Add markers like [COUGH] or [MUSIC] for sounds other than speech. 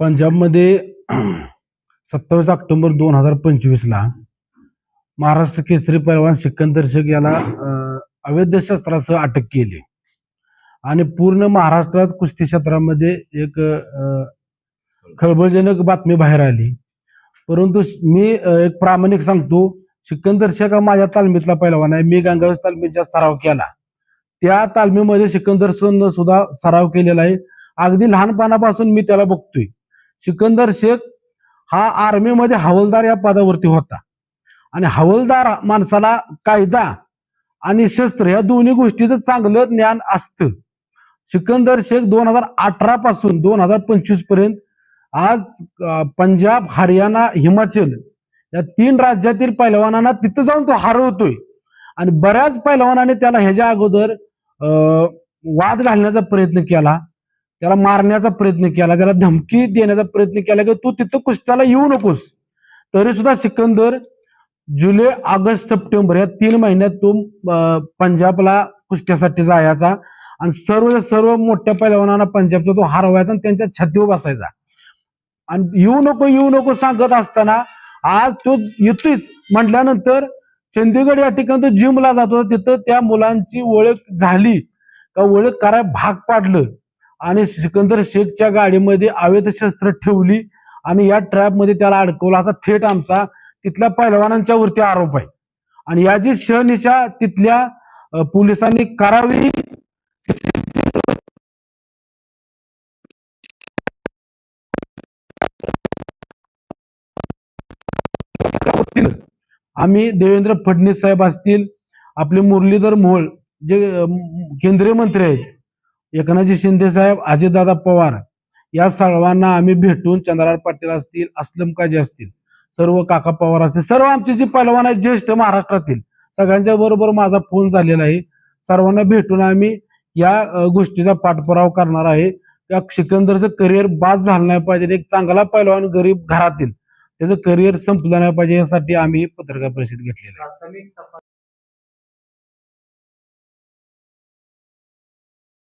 पंजाबमध्ये [CLEARS THROAT] सत्तावीस ऑक्टोबर दोन हजार पंचवीसला महाराष्ट्र केसरी पैलवान सिकंदर शेख याला अवैध शस्त्रासह अटक केली. आणि पूर्ण महाराष्ट्रात कुस्ती क्षेत्रामध्ये एक खळबळजनक बातमी बाहेर आली. परंतु मी एक प्रामाणिक सांगतो सिकंदर शेख हा माझ्या तालमीतला पैलवान आहे. मी गंगावेस तालमीचा सराव केला. त्या तालमीमध्ये सिकंदर सुद्धा सराव केलेला आहे. अगदी लहानपणापासून मी त्याला बघतोय. सिकंदर शेख हा आर्मीमध्ये हवालदार या पदावरती होता. आणि हवालदार माणसाला कायदा आणि शस्त्र या दोन्ही गोष्टीचं चांगलं ज्ञान असतं. सिकंदर शेख दोन हजार अठरा पासून दोन हजार पंचवीसपर्यंत आज पंजाब हरियाणा हिमाचल या तीन राज्यातील पैलवानांना तिथं जाऊन तो हरवतोय. आणि बऱ्याच पैलवानाने त्याला ह्याच्या अगोदर वाद घालण्याचा प्रयत्न केला. त्याला मारण्याचा प्रयत्न केला त्याला धमकी देण्याचा प्रयत्न केला की तू तिथं कुस्त्याला येऊ नकोस. तरी सुद्धा सिकंदर जुलै ऑगस्ट सप्टेंबर या तीन महिन्यात तो पंजाबला कुस्त्यासाठी जायचा आणि सर्व सर्व मोठ्या पैलवानांना पंजाबचा तो हरवायचा आणि त्यांच्या छातीवर बसायचा. आणि येऊ नको येऊ नको सांगत असताना आज तो येतोच. म्हटल्यानंतर चंदीगड या ठिकाणी तो जिमला जातो तिथं त्या मुलांची ओळख झाली. का ओळख कराय भाग पाडलं. आणि सिकंदर शेखच्या गाडीमध्ये अवैध शस्त्र ठेवली आणि या ट्रॅपमध्ये त्याला अडकवला. असा थेट आमचा तिथल्या पैलवानांच्या वरती आरोप आहे. आणि याची शहनिशा तिथल्या पोलिसांनी करावी आम्ही देवेंद्र फडणवीस साहेब असतील आपले मुरलीधर मोहोळ जे केंद्रीय मंत्री आहेत एकनाथजी शिंदे साहेब अजितदादा पवार या सर्वांना आम्ही भेटून चंद्रार पाटील असतील अस्लम काजी असतील सर्व काका पवार असतील सर्व आमचे जे पैलवान आहेत ज्येष्ठ महाराष्ट्रातील सगळ्यांच्या बरोबर माझा फोन झालेला आहे. सर्वांना भेटून आम्ही या गोष्टीचा पाठपुरावा करणार आहे. या सिकंदरचं करिअर बाद झालं नाही पाहिजे एक चांगला पैलवान गरीब घरातील त्याचं करिअर संपलं नाही पाहिजे यासाठी आम्ही पत्रकार परिषद घेतलेली आहे.